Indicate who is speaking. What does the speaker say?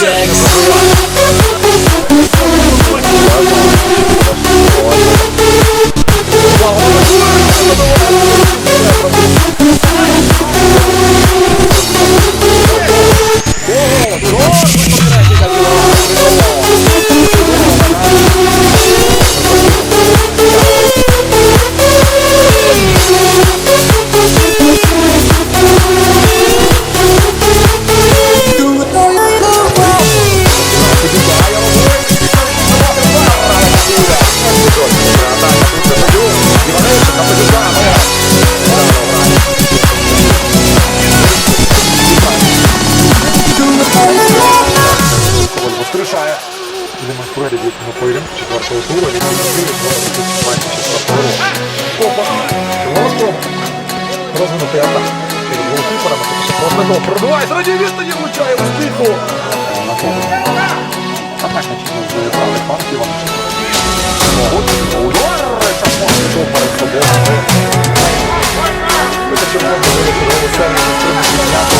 Speaker 1: Jackson. Поспішає. Демонструє дебютного поєдинку четвертого туру. Він ініціює знову тут матчі четвертого року. Опа! Спроба. Розвинутий атак. Матуша просто того пробиває. Зраді відстані влучає у. На кого? Чому заявляли перед